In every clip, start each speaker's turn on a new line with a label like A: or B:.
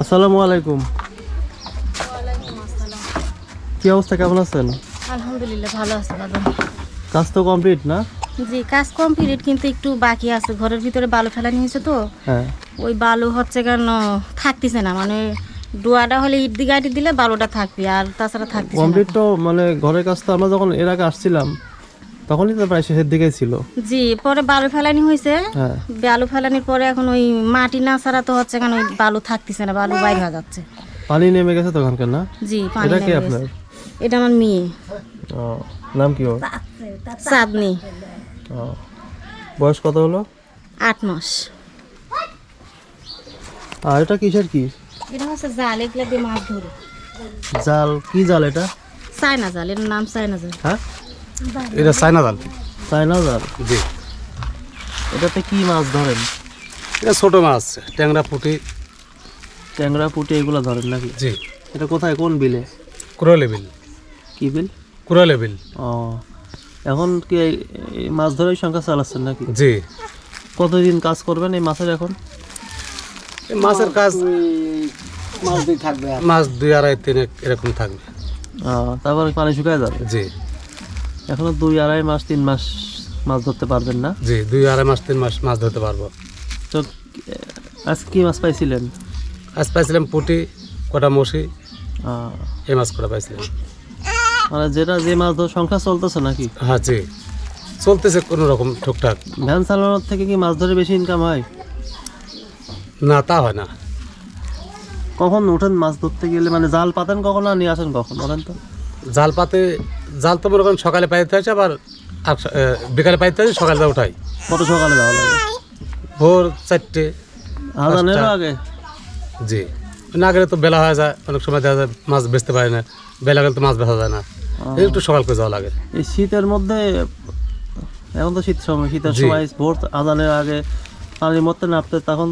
A: আসসালামু আলাইকুম। কি অবস্থা কেমন আছেন?
B: আলহামদুলিল্লাহ ভালো আছে দাদা
A: কাজ তো কমপ্লিট না?
B: জি কাজ কমপ্লিট কিন্তু একটু বাকি আছে। ঘরের ভিতরে বালু ফেলানি হয়েছে তো।
A: হ্যাঁ।
B: ওই বালু হচ্ছে কেন থাকতেছে না মানে ডোয়াটা হলে ইট দিয়ে গাড়ি দিলে বালুটা থাকবে আর তাছাড়া না।
A: কমপ্লিট তো মানে ঘরের কাজ তো আমরা যখন এর আগে আসছিলাম তখনই তো প্রায় শেষের দিকে ছিল।
B: জি পরে বালু ফেলানি হয়েছে।
A: হ্যাঁ।
B: বালু ফেলানির পরে এখন ওই মাটি না ছাড়া তো হচ্ছে কেন ওই বালু থাকতেছে না বালু বাইরে হয়ে যাচ্ছে।
A: পানি নেমে গেছে তো ওখানকার না?
B: জি পানি
A: এটা কি আপনার?
B: এটা আমার মেয়ে।
A: ও নাম কি ওর?
B: চাঁদনি
A: ও বয়স কত হলো?
B: আট মাস।
A: আর এটা কিসের কি?
B: এটা হচ্ছে জাল এগুলো দিয়ে মাছ ধরে।
A: জাল কি জাল এটা?
B: চায়না জাল এর নাম চায়না জাল।
A: হ্যাঁ?
C: এটা চায়না জাল
A: চায়না জাল
C: জি।
A: এটাতে কি মাছ ধরেন?
C: এটা ছোট মাছ ট্যাংরা পুঁটি।
A: ট্যাংরা পুঁটি এগুলো ধরেন নাকি?
C: জি।
A: এটা কোথায় কোন বিলে?
C: কুড়ো লেবিল
A: কি বিল?
C: কুড়ো লেবিল
A: ও এখন কি মাছ ধরেই সংখ্যা চালাচ্ছেন নাকি?
C: জি।
A: কতদিন কাজ করবেন এই মাছের এখন?
C: এই মাছের কাজ মাছ দুই থাকবে মাছ দুই আড়াই তিন এরকম থাকবে।
A: তারপরে পানি শুকায় যাবে?
C: জি।
A: এখনও দুই আড়াই মাস তিন মাস মাছ ধরতে পারবেন না।
C: জি দুই আড়াই মাস তিন মাস মাছ ধরতে পারব।
A: তো আজ কি মাছ পাইছিলেন?
C: আজ পাইছিলাম পুঁটি কটা মশি এই মাছ কটা পাইছিলাম।
A: মানে যেটা যে মাছ ধর সংখ্যা চলতেছে নাকি?
C: হ্যাঁ জি। চলতেছে কোনো রকম টুকটাক।
A: ভ্যান চালানোর থেকে কি মাছ ধরে বেশি ইনকাম হয়?
C: না তা হয় না।
A: কখন উঠেন মাছ ধরতে গেলে? মানে জাল পাতেন কখন আর নিয়ে আসেন কখন? বলেন তো।
C: জাল পাতে জাল তো মনে করেন সকালে পাইতে হয়েছে আবার বিকালে পাইতে হয়েছে সকালে উঠাই।
A: কত সকালে যাওয়া লাগে?
C: ভোর চারটে
A: আগে?
C: জি। না গেলে তো বেলা হয়ে যায় অনেক সময় দেখা যায় মাছ বেচতে পারে না বেলা গেলে তো মাছ বেচা যায় না। একটু সকাল করে যাওয়া লাগে।
A: এই শীতের মধ্যে এখন তো শীত সময় শীতের সময় ভোর আজানের আগে পানির মধ্যে নামতে তখন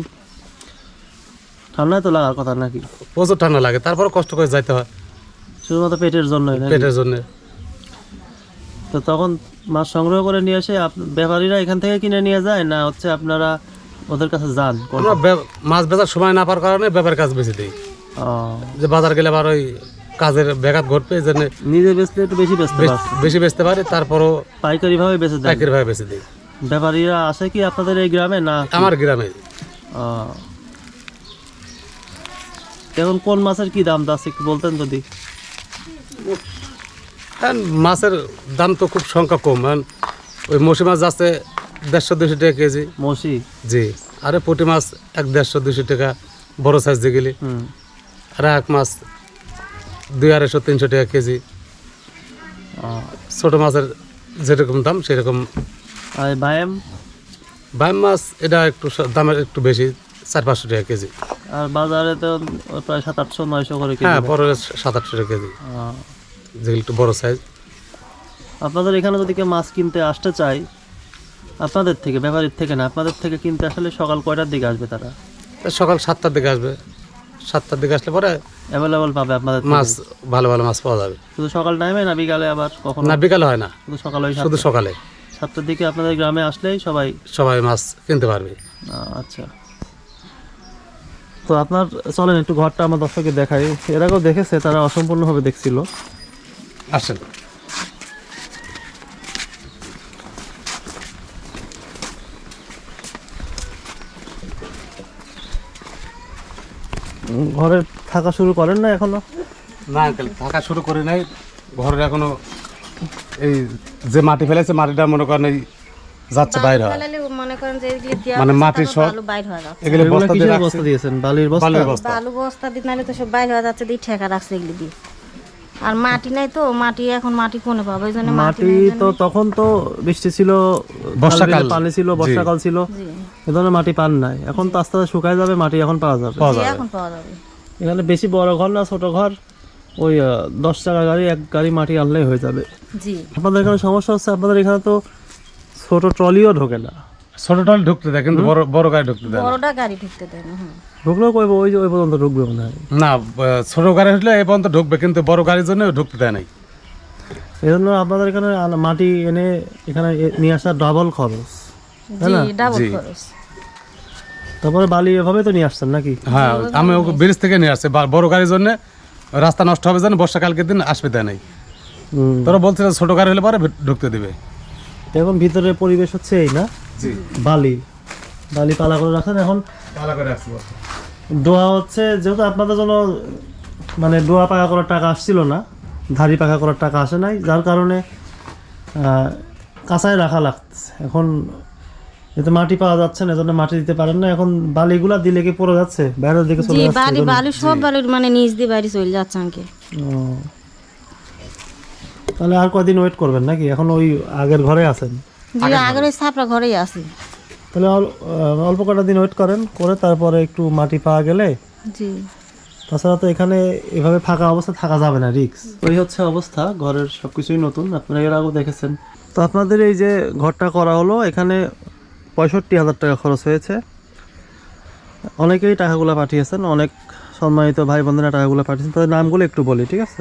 A: ঠান্ডায় তো লাগার কথা নাকি?
C: প্রচুর ঠান্ডা লাগে তারপর কষ্ট করে যাইতে হয়।
A: শুধুমাত্র পেটের জন্যই নাকি?
C: পেটের জন্য।
A: তো তখন মাছ সংগ্রহ করে নিয়ে এসে ব্যাপারীরা এখান থেকে কিনে নিয়ে যায় না হচ্ছে আপনারা ওদের কাছে যান?
C: আমরা মাছ বেচার সময় না পাওয়ার কারণে ব্যাপার কাজ বেশি দিই। যে বাজার গেলে আবার ওই কাজের ব্যাঘাত ঘটবে এই জন্য
A: নিজে বেচলে একটু বেশি বেচতে
C: বেশ- বেশি বেচতে পারে তারপরও
A: পাইকারি ভাবে বেচে দেয়
C: পাইকারি ভাবে বেশি দিই।
A: ব্যাপারীরা আসে কি আপনাদের এই গ্রামে না?
C: আমার গ্রামে।
A: এখন কোন মাছের কি দাম আছে একটু বলতেন যদি।
C: মাছের দাম তো খুব সংখ্যা কম কারণ ওই মসি মাছ আছে দেড়শো দুশো টাকা কেজি।
A: মসি?
C: জি। আরে পুঁটি মাছ এক দেড়শো দুশো টাকা বড় সাইজ দিয়ে গেলে। আর এক মাছ দুই আড়াইশো তিনশো টাকা কেজি। ছোট মাছের যেরকম দাম সেরকম।
A: আর বায়াম
C: বাইম মাছ এটা একটু দামের একটু বেশি চার পাঁচশো টাকা কেজি।
A: আর বাজারে তো প্রায় সাত আটশো নয়শো করে
C: হ্যাঁ বড় সাত আটশো টাকা কেজি। যেগুলো একটু বড় সাইজ
A: আপনাদের এখানে যদি কেউ মাছ কিনতে আসতে চায় আপনাদের থেকে ব্যাপারীর থেকে না আপনাদের থেকে কিনতে আসলে সকাল কয়টার দিকে আসবে তারা?
C: সকাল সাতটার দিকে আসবে। সাতটার দিকে আসলে পরে
A: অ্যাভেলেবল পাবে আপনাদের
C: মাছ ভালো ভালো মাছ পাওয়া যাবে।
A: শুধু সকাল টাইমে না বিকালে আবার কখন?
C: না বিকালে হয় না।
A: শুধু সকাল ওই
C: শুধু সকালে।
A: সাতটার দিকে আপনাদের গ্রামে আসলেই সবাই
C: সবাই মাছ কিনতে পারবে।
A: আচ্ছা। তো আপনার চলেন একটু ঘরটা আমার দর্শকে দেখাই। এর আগেও দেখেছে তারা অসম্পূর্ণভাবে দেখছিল।
C: আসেন।
A: ঘরে থাকা শুরু করেন না এখনও?
C: না আঙ্কেল থাকা শুরু করে নাই। ঘরের এখনও এই যে মাটি ফেলেছে মাটিটা মনে করেন এই যাচ্ছে বাইরে হয়।
B: মনে
C: মানে
B: তারপর
C: সব-
B: বালু বাইর হয়ে
C: এগুলো বস্তা দিয়ে
A: বস্তা দিয়েছেন? বালির বস্তা?
C: বালুর বস্তা।
B: বালু বস্তা দিতে নাহলে তো সব বাইর হয়ে যাচ্ছে দিয়ে ঠেকা রাখছে এগুলি দিয়ে। আর মাটি নাই তো মাটি এখন মাটি কোনে পাবো? এই জন্য মাটি
A: তো তখন তো বৃষ্টি ছিল
C: বর্ষাকাল।
A: পানি ছিল বর্ষাকাল ছিল। এ ধরনের মাটি পান নাই। এখন তো আস্তে আস্তে শুকায় যাবে মাটি এখন পাওয়া যাবে।
B: এখন পাওয়া যাবে।
A: এখানে বেশি বড় ঘর না ছোট ঘর ওই দশ টাকা গাড়ি এক গাড়ি মাটি আনলেই হয়ে যাবে।
B: জি।
A: আপনাদের এখানে সমস্যা হচ্ছে আপনাদের এখানে তো ছোট ট্রলিও ঢোকে না।
C: ছোট টল ঢুকতে দেয় কিন্তু বড় বড় গাড়ি ঢুকতে দেয় না।
B: বড়টা গাড়ি ঢুকতে দেয় না হুম।
A: ঢুকলেও কইব ওই যে ওই পর্যন্ত ঢুকবে মনে হয়
C: না ব- ছোট গাড়ি হলে এই পর্যন্ত ঢুকবে কিন্তু বড় গাড়ির জন্য ঢুকতে দেয় নাই।
A: এই জন্য আপনাদের এখানে মাটি এনে এখানে এ- নিয়ে আসা ডাবল খরচ
B: জি ডাবল
C: জি।
B: খরচ।
A: তারপরে বালি এভাবে তো নিয়ে আসছেন নাকি?
C: হ্যাঁ আমি ওকে ব্রিজ থেকে নিয়ে আসছি বা- বড় গাড়ির জন্য রাস্তা নষ্ট হবে জানে বর্ষাকালকে দিন আসবে দেয় নাই।
A: হুম।
C: তোরা বলছিল ছোট গাড়ি হলে পরে ঢুকতে দিবে।
A: এখন ভিতরে পরিবেশ হচ্ছে এই না? বালি। বালি পালা করে রাখেন। এখন
C: পালা করে আসব
A: ডোয়া হচ্ছে যেহেতু আপনাদের জন্য মানে ডোয়া পাকা করার টাকা আসছিল না ধাড়ি পাকা করার টাকা আসে নাই যার কারণে কাঁচায় রাখা লাগতেছে। এখন এতে মাটি পাওয়া যাচ্ছে না এজন্য মাটি দিতে পারেন না। এখন বালিগুলা দিলে কি পড়ে যাচ্ছে? বাইরের দিকে চলে যাচ্ছে এজন্য-
B: বাড়ি সব বাড়ির মানে নিচ দিয়ে বাড়ি চলে যাচ্ছে আঙ্কে
A: তাহলে আর কদিন ওয়েট করবেন নাকি? এখন ওই আগের ঘরে আছেন।
B: জি আগের ওই ঘরেই আছি।
A: তাহলে অল্প কটা দিন ওয়েট করেন করে তারপরে একটু মাটি পাওয়া গেলে।
B: জি।
A: তাছাড়া তো এখানে এভাবে ফাঁকা অবস্থা থাকা যাবে না রিক্স ওই হচ্ছে অবস্থা ঘরের সবকিছুই নতুন আপনারা এর আগেও দেখেছেন। তো আপনাদের এই যে ঘরটা করা হলো এখানে পঁয়ষট্টি হাজার টাকা খরচ হয়েছে। অনেকেই টাকাগুলো পাঠিয়েছেন অনেক সম্মানিত ভাই বোনেরা টাকাগুলো পাঠিয়েছেন তাদের নামগুলো একটু বলি ঠিক আছে?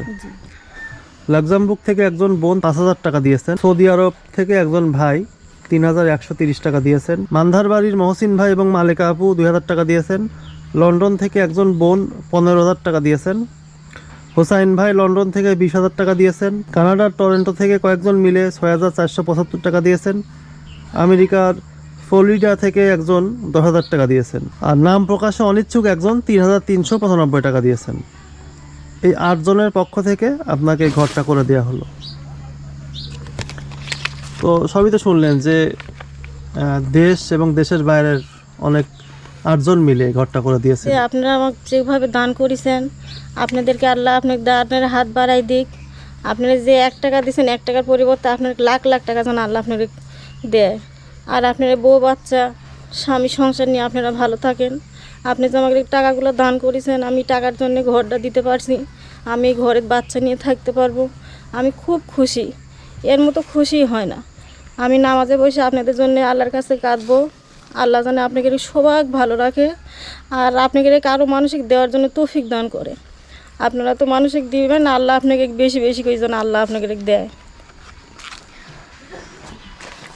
A: লাক্সামবুক থেকে একজন বোন পাঁচ হাজার টাকা দিয়েছেন। সৌদি আরব থেকে একজন ভাই তিন হাজার একশো তিরিশ টাকা দিয়েছেন। মান্ধার বাড়ির মহসিন ভাই এবং মালিকা আপু দুই হাজার টাকা দিয়েছেন। লন্ডন থেকে একজন বোন পনেরো হাজার টাকা দিয়েছেন। হোসাইন ভাই লন্ডন থেকে বিশ হাজার টাকা দিয়েছেন। কানাডার টরেন্টো থেকে কয়েকজন মিলে ছয় হাজার চারশো পঁচাত্তর টাকা দিয়েছেন। আমেরিকার ফ্লোরিডা থেকে একজন দশ হাজার টাকা দিয়েছেন। আর নাম প্রকাশে অনিচ্ছুক একজন তিন হাজার তিনশো পঁচানব্বই টাকা দিয়েছেন। এই আটজনের পক্ষ থেকে আপনাকে ঘরটা করে দেওয়া হলো। তো সবই তো শুনলেন যে দেশ এবং দেশের বাইরের অনেক আটজন মিলে ঘরটা করে দিয়েছে
B: আপনারা আমাকে যেভাবে দান করেছেন, আপনাদেরকে আল্লাহ আপনাকে দা- আপনার হাত বাড়াই দিক। আপনারা যে এক টাকা দিয়েছেন, এক টাকার পরিবর্তে আপনার লাখ লাখ টাকা যেন আল্লাহ আপনাকে দেয়। আর আপনার বউ বাচ্চা, স্বামী সংসার নিয়ে আপনারা ভালো থাকেন। আপনি যে আমাকে টাকাগুলো দান করেছেন আমি টাকার জন্য ঘরটা দিতে পারছি আমি ঘরের বাচ্চা নিয়ে থাকতে পারব। আমি খুব খুশি এর মতো খুশি হয় না। আমি নামাজে বসে আপনাদের জন্য আল্লাহর কাছে কাঁদবো। আল্লাহ জানে আপনাকে সবাক ভালো রাখে আর আপনাকে কারও মানসিক দেওয়ার জন্য তৌফিক দান করে। আপনারা তো মানসিক দিবেন আল্লাহ আপনাকে বেশি বেশি করে যেন আল্লাহ আপনাকে দেয়।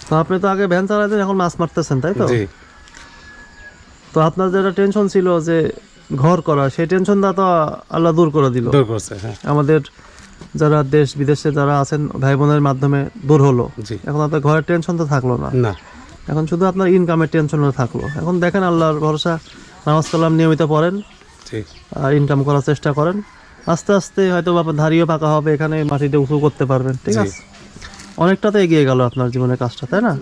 A: তো আপনি তো আগে ভ্যান চালাতেন এখন মাছ মারতেছেন তাই তো?
C: জি।
A: তো আপনার যেটা টেনশন ছিল যে ঘর করা সেই টেনশনটা তো আল্লাহ দূর করে দিল।
C: দূর করছে হ্যাঁ।
A: আমাদের যারা দেশ বিদেশে যারা আছেন ভাই বোনের মাধ্যমে দূর হলো। এখন আপনার ঘরের টেনশন তো থাকল না।
C: না।
A: এখন শুধু আপনার ইনকামের টেনশনও থাকল। এখন দেখেন আল্লাহর ভরসা নামাজ কালাম নিয়মিত পড়েন আর ইনকাম করার চেষ্টা করেন। আস্তে আস্তে হয়তো বা আপনার ধারিও পাকা হবে এখানে মাটিতে উঁচু করতে পারবেন ঠিক আছে? অনেকটা তো এগিয়ে গেল আপনার জীবনের কাজটা তাই না?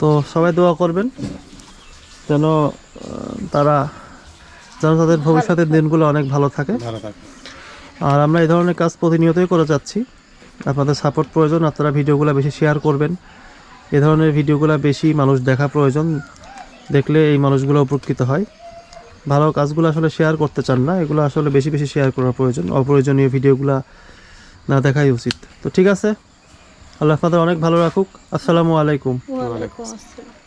A: তো সবাই দোয়া করবেন। যেন তারা যেন তাদের ভবিষ্যতের দিনগুলো অনেক
C: ভালো থাকে।
A: আর আমরা এই ধরনের কাজ প্রতিনিয়তই করে যাচ্ছি। আপনাদের সাপোর্ট প্রয়োজন আপনারা ভিডিওগুলো বেশি শেয়ার করবেন। এ ধরনের ভিডিওগুলো বেশি মানুষ দেখা প্রয়োজন দেখলে এই মানুষগুলো উপকৃত হয়। ভালো কাজগুলো আসলে শেয়ার করতে চান না এগুলো আসলে বেশি বেশি শেয়ার করা প্রয়োজন অপ্রয়োজনীয় ভিডিওগুলো না দেখাই উচিত। তো ঠিক আছে আল্লাহ আপনাদের অনেক ভালো রাখুক। আসসালামু আলাইকুম।
B: ওয়ালাইকুম আসসালাম।